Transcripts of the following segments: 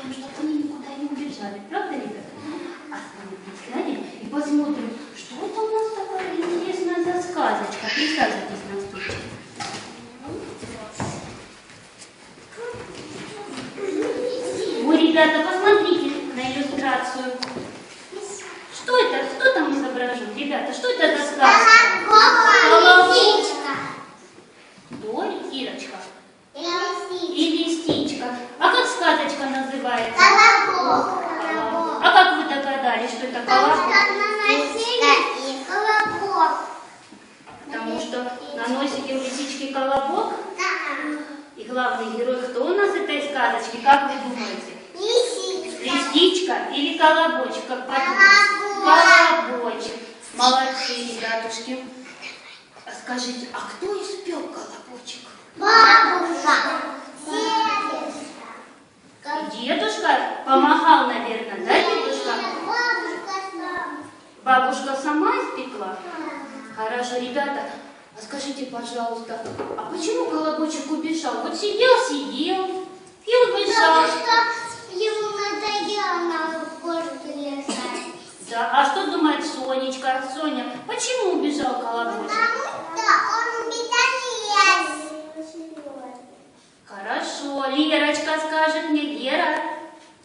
потому что они никуда не убежали. Правда, ребята? Остановитесь, глянем и посмотрим, что это у нас такое такая интересная засказочка. Присаживайтесь на стульчик. Ой, ребята, посмотрите на иллюстрацию. Что это? Что там изображено, Ребята, что это за сказка? Потому что на носике у лисички колобок. Да. И главный герой, кто у нас этой сказочки? Как вы думаете? Лисичка. Листичка или колобочек? Как подумаете? Колобочек. Молодцы, ребятушки. А Скажите, а кто испек колобочек? Бабушка. Дедушка. И дедушка помогал, наверное, да, дедушка? Бабушка сама испекла? Хорошо, ребята, а скажите, пожалуйста, а почему колобочек убежал? Вот сидел, сидел и убежал. Потому что ему надоело на горке лежать. Да, а что думает Сонечка? Соня, почему убежал колобочек? Потому что он убегал Хорошо, Лерочка скажет мне, Лера.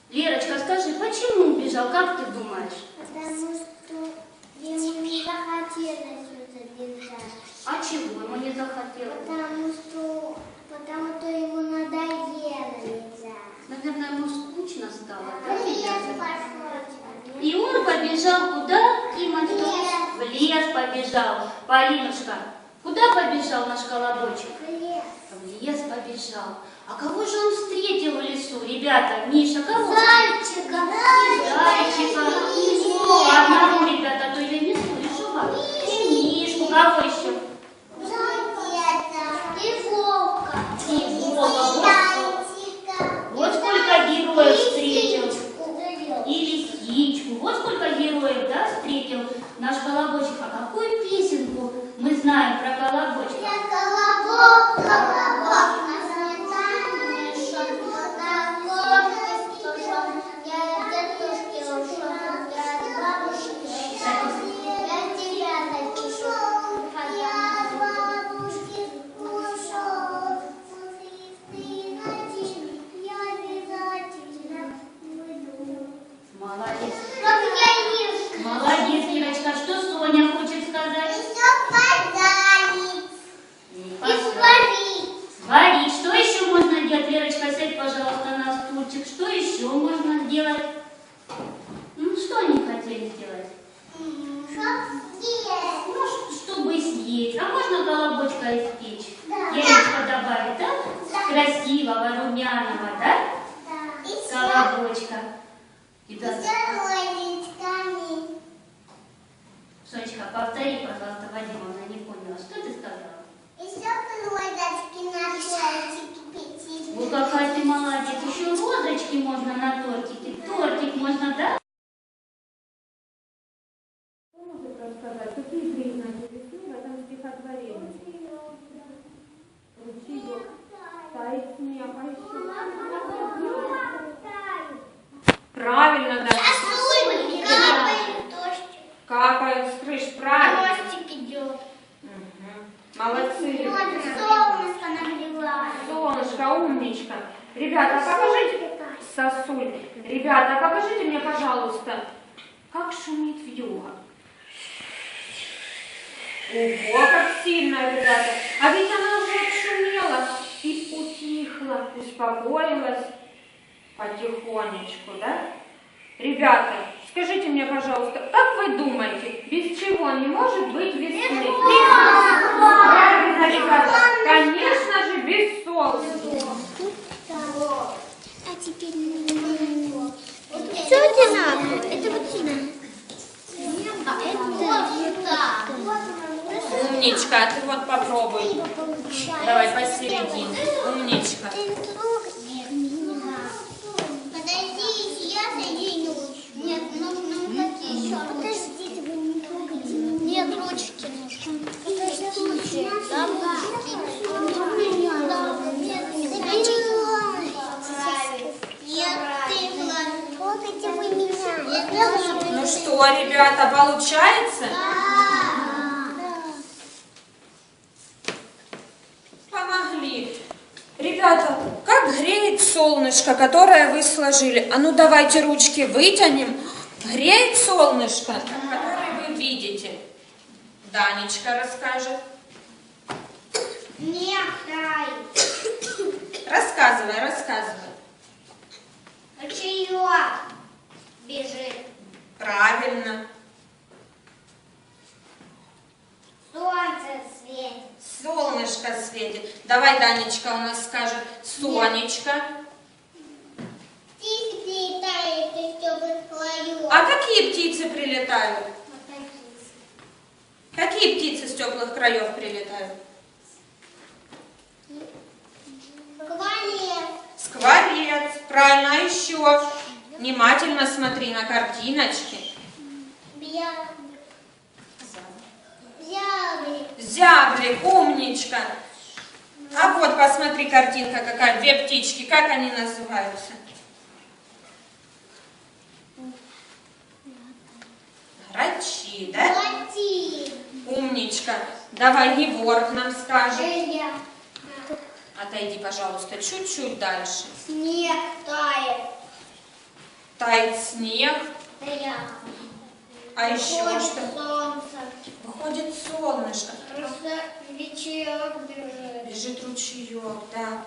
Лерочка, скажи, почему убежал? Как ты думаешь? Потому что ему не захотелось. А чего ему не захотелось? Потому что, потому что ему надоело бежать. Наверное, ему скучно стало, да? В лес пошел. И он побежал куда, Кимочка? В В лес побежал. Полинушка, куда побежал наш колобочек? В лес. В лес побежал. А кого же он встретил в лесу, ребята? Миша, кого? Зайчика. Зайчика. О, одного, ребята, а то я не слышу вас. И Мишку, кого еще? Зайчата. И волка. И волка. Вот, Зайчика. вот сколько героев встретил. Лисичку. И Вот сколько героев, да, встретил наш колобочек. А какую песенку мы знаем про колобочка? Я колобок, колобок, на сметане мешок, на кормке стушок, я от дедушки ушел, я от бабушки ушел, я тебя напишу, я от бабушки ушел, ты найди, я обязательно буду. Молодец. Как я ешь. Молодец, Кирочка. Что Соня хочет сказать? Еще подарить Не и послушала. сварить. Сварить. Что еще можно делать? Лерочка, сядь, пожалуйста, на стульчик. Что еще можно сделать? Ну, что они хотели сделать? Чтоб съесть. Ну, ш- чтобы съесть. А можно колобочка испечь? Да. Яичко добавить, да? Да. Красивого, румяного, да? Да. И с Колобочка. Ребята, розочками. Сонечка, повтори, пожалуйста, Вадимовна, не поняла. Что ты сказала? Еще розочки на тортике печь. Вот какая ты молодец. Еще розочки можно на тортике. Тортик можно, да? Что может рассказать? Какие признаки весны в этом стихотворении? Ручеек, тает снег, а еще? Правильно, да. Капает дождь. Капает с крыш, правильно. Дождик идет. Мгм. Молодцы. Солнышко нагревает. Солнышко, умничка. Ребята, покажите... Сосуль. Ребята, покажите мне, пожалуйста, как шумит вьюга. Ого, как сильно, ребята. А ведь она уже отшумела и утихла, успокоилась потихонечку, да? Ребята, скажите мне, пожалуйста, как вы думаете, без чего не может быть весны? Правильно, ребята, конечно же, без солнца. Теперь Что это надо? Это вот сюда. Это Умничка, а ты вот попробуй. Давай посередине. Умничка. Подожди, я соединюсь. Нет, нужно вот еще. Подождите, вы не трогайте. Нет, ручки нужны. Подождите. Там ручки. Нет, ты, Влад. Трогайте вы что, ребята, получается? Помогли. Ребята, как греет солнышко, которое вы сложили? А ну давайте ручки вытянем. Греет солнышко, которое вы видите? Данечка расскажет. Нехай. Рассказывай, рассказывай. Ручеек бежит. Правильно. Солнце светит. Солнышко светит. Давай, Данечка у нас скажет Сонечка. Птицы прилетают из теплых слоев. А какие птицы прилетают? Вот такие. Какие птицы с теплых краев прилетают? Скворец. Скворец. Правильно, а еще? Внимательно смотри на картиночки. Зяблик, умничка. А вот посмотри, картинка какая, две птички, как они называются? Грачи, да? Лати. Умничка. Давай Егор нам скажет. Отойди, пожалуйста, чуть-чуть дальше. Снег тает. Тает снег, а еще Выходит что? солнце. Выходит солнышко, Просто ручеек бежит. бежит ручеек, да.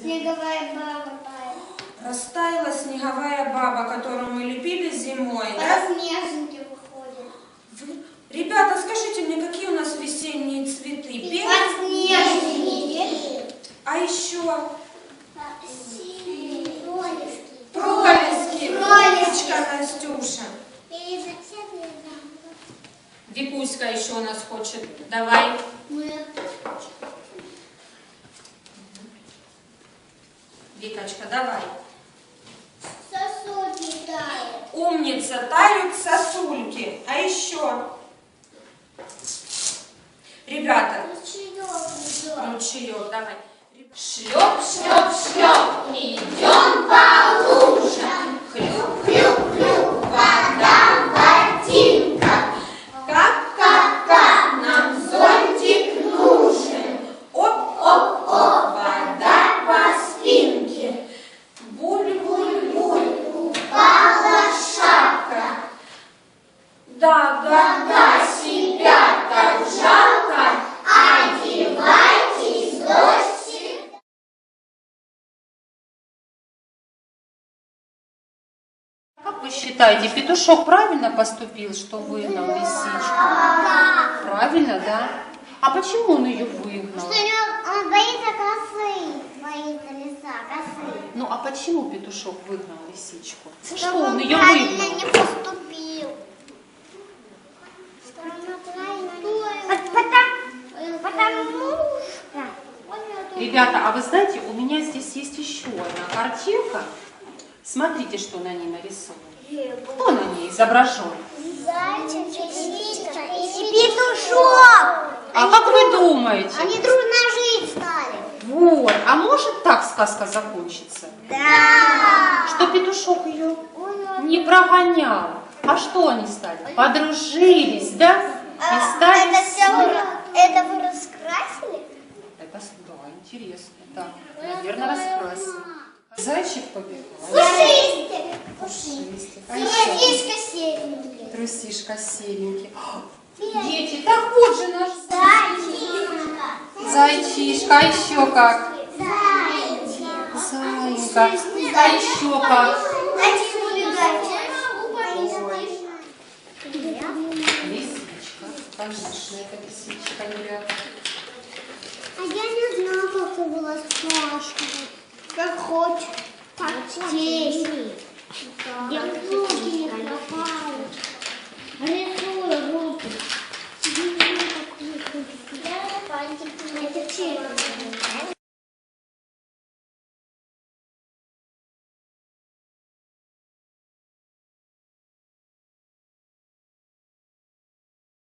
Снеговая баба тает. Растаяла снеговая баба, которую мы лепили зимой, да? Подснежники выходят. Вы- Ребята, скажите мне, какие у нас весенние цветы? Белые? Подснежники. А еще Еще у нас хочет. Давай. Мы Викочка, давай. сосульки тают. Умница, тают сосульки. А еще? Ребята, Ручеек идет. ручеек, давай. Шлеп, шлеп, шлеп, идем по лужам. Считаете, петушок правильно поступил, что выгнал лисичку? Правильно, да? А почему он ее выгнал? Что у него- он боится косы. Боится лиса, косы. Ну а почему петушок выгнал лисичку? За что Чтобы он ее правильно выгнал? не поступил. Что она правильно не Потому, потому что... Ребята, а вы знаете, у меня здесь есть еще одна картинка. Смотрите, что на ней нарисовано. Кто на ней изображен? Зайчик, лисичка и петушок. А как вы думаете? Они дружно жить стали. Вот, а может так сказка закончится? Да. Что петушок ее не прогонял. А что они стали? Подружились, да? И стали это все вы, это вы раскрасили? Это да, интересно. Да, наверное, раскрасили. Зайчик побегал. Пушистик. А? Трусишка серенький. Трусишка серенький. Дети, так вот же наш Зайчишка. зайчишка. А еще как? Зайчик. Зайка. А еще как? Убегает. Лисичка. Конечно, это лисичка, ребята. А я не знала, как это было страшно. Как хочешь. Так здесь. Я